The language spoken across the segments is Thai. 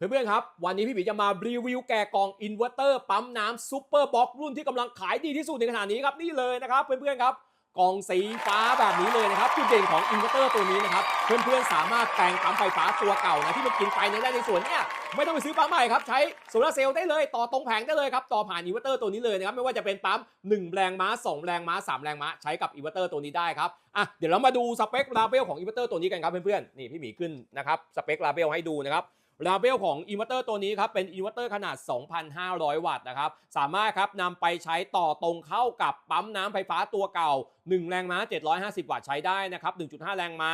เพื่อนๆครับ วันนี้พี่บีจะมารีวิวแกะกล่องอินเวอร์เตอร์ปั๊มน้ำซูเปอร์บ็อกรุ่นที่กำลังขายดีที่สุดในขณะนี้ครับนี่เลยนะครับเพื่อนๆครับกล่องสีฟ้าแบบนี้เลยนะครับจุดเด่นของอินเวอร์เตอร์ตัวนี้นะครับเพื่อนๆสามารถแปลงปั๊มไฟฟ้าตัวเก่านะที่มันกินไฟในได้ในส่วนเนี่ยไม่ต้องไปซื้อปั๊มใหม่ครับใช้โซลาร์เซลล์ได้เลยต่อตรงแผงได้เลยครับต่อผ่านอินเวอร์เตอร์ตัวนี้เลยนะครับไม่ว่าจะเป็นปั๊ม1แรงม้า 2 แรงม้า 3 แรงม้าใช้กับอินเวอร์เตอร์ตัวนี้ได้ครับอะเดี๋ยวเรามาดูสเปคลาเบลของอินเวอร์เตอร์ตัวนี้กันครับเพื่อนๆนี่พี่หมีขึ้นนะครับสเปคลาเบลให้ดูนะครับ ลาเบลของอินเวอร์เตอร์ตัวนี้ครับเป็นอินเวอร์เตอร์ขนาด 2,500 วัตต์นะครับ สามารถครับนำไปใช้ต่อตรงเข้ากับปั๊มน้ำไฟฟ้าตัวเก่า 1 แรงม้า 750 วัตต์ใช้ได้นะครับ 1.5 แรงม้า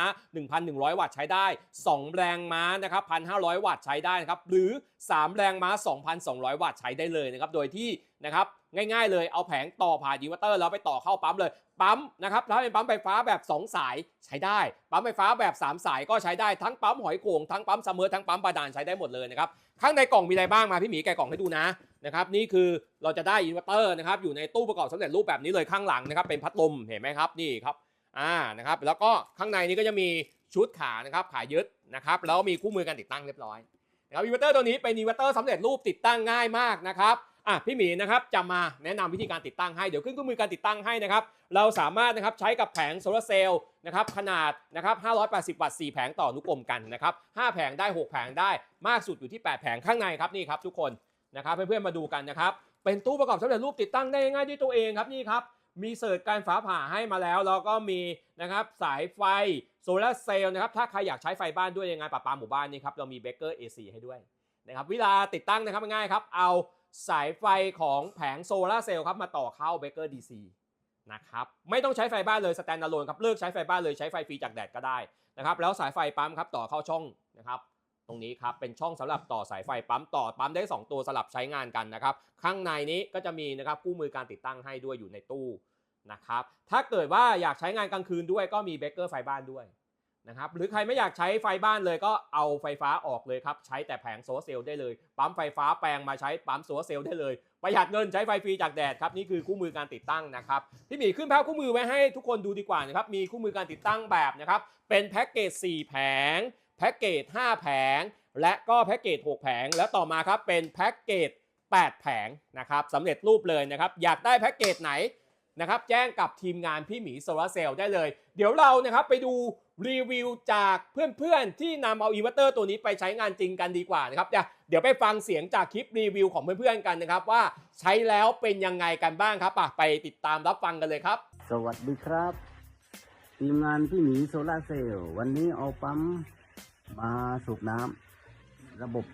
1,100 วัตต์ใช้ได้ 2 แรงม้านะครับ 1,500 วัตต์ใช้ได้นะครับ หรือ 3 แรงม้า 2,200 วัตต์ใช้ได้เลยนะครับ โดยที่นะครับง่ายๆเลยเอาแผงต่อผ่านอินเวอร์เตอร์แล้วไปต่อเข้าปั๊มเลย ปั๊มนะครับถ้าเป็นปั๊มไฟฟ้าแบบ 2 สายใช้ได้ ปั๊มไฟฟ้าแบบ 3 สายก็ใช้ได้ทั้งปั๊มหอยโข่งทั้งปั๊มซัมเมอร์ทั้งปั๊มบาดาลใช้ได้หมดเลยนะครับข้างในกล่องมีอะไรบ้างมาพี่หมีแกะกล่องให้ดูนะ นะครับนี่คือเราจะได้อินเวอร์เตอร์นะครับอยู่ในตู้ประกอบสำเร็จรูปแบบนี้เลยข้างหลังนะครับเป็นพัดลมเห็นไหมครับนี่ครับอ่านะครับแล้วก็ข้างในนี้ก็จะมีชุดขานะครับขายึดนะครับแล้วมีคู่มือการติดตั้งเรียบร้อยนะครับอินเวอร์เตอร์ตัวนี้เป็นอินเวอร์เตอร์สำเร็จรูปติดตั้งง่ายมากนะครับอะพี่หมีนะครับจะมาแนะนำวิธีการติดตั้งให้เดี๋ยวขึ้นเครื่มือการติดตั้งให้นะครับเราสามารถนะครับใช้กับแผงโซลาร์เซลล์นะครับขนาดนะครับ580 วัตต์4แผงต่ออนุกรมกันนะครับ5แผงได้ 6 แผงได้มากสุดอยู่ที่ 8 แผงข้างในครับนี่ครับทุกคน นะครับเพื่อนๆมาดูกันนะครับ เป็นตู้ประกอบสำเร็จรูปติดตั้งได้ง่ายด้วยตัวเองครับนี่ครับมีเสิร์ชการฟ้าผ่าให้มาแล้วแล้วก็มีนะครับสายไฟโซลาเซลล์นะครับถ้าใครอยากใช้ไฟบ้านด้วยยังไงปะปาหมู่บ้านนี่ครับเรามีเบเกอร์ AC ให้ด้วยนะครับเวลาติดตั้งนะครับง่ายครับ เอาสายไฟของแผงโซลาเซลล์ครับมาต่อเข้าเบเกอร์ DC นะครับไม่ต้องใช้ไฟบ้านเลยสแตนด์อะโลนครับเลิกใช้ไฟบ้านเลยใช้ไฟฟรีจากแดดก็ได้นะครับแล้วสายไฟปั๊มครับต่อเข้าช่องนะครับ ตรงนี้ครับเป็นช่องสำหรับต่อสายไฟปั๊มต่อปั๊มได้ 2 ตัวสลับใช้งานกันนะครับ ข้างในนี้ก็จะมีนะครับคู่มือการติดตั้งให้ด้วยอยู่ในตู้นะครับถ้าเกิดว่าอยากใช้งานกลางคืนด้วยก็มีเบเกอร์ไฟบ้านด้วยนะครับหรือใครไม่อยากใช้ไฟบ้านเลยก็เอาไฟฟ้าออกเลยครับ ใช้แต่แผงโซลาร์เซลล์ได้เลย ปั๊มไฟฟ้าแปลงมาใช้ปั๊มโซลาร์เซลล์ได้เลย ประหยัดเงินใช้ไฟฟรีจากแดดครับ นี่คือคู่มือการติดตั้งนะครับพี่หมีขึ้นภาพคู่มือไว้ให้ทุกคนดูดีกว่านะครับมีคู่มือการติดตั้งแบบนะครับเป็นแพ็กเกจ4แผง แพ็กเกจ 5 แผง และก็แพ็กเกจ 6 แผง แล้วต่อมาครับเป็นแพ็กเกจ 8 แผงนะครับสำเร็จรูปเลยนะครับ อยากได้แพ็กเกจไหนนะครับแจ้งกับทีมงานพี่หมีโซลาร์เซลล์ได้เลย เดี๋ยวเรานะครับไปดูรีวิวจากเพื่อนๆ ที่นำเอาอินเวอร์เตอร์ตัวนี้ไปใช้งานจริงกันดีกว่านะครับเดี๋ยวเดี๋ยวไปฟังเสียงจากคลิปรีวิวของเพื่อนๆกันนะครับ ว่าใช้แล้วเป็นยังไงกันบ้างครับอะไปติดตามรับฟังกันเลยครับ สวัสดีครับ ทีมงานพี่หมีโซลาร์เซลล์วันนี้เอาปั๊ม มาสูบน้ำระบบ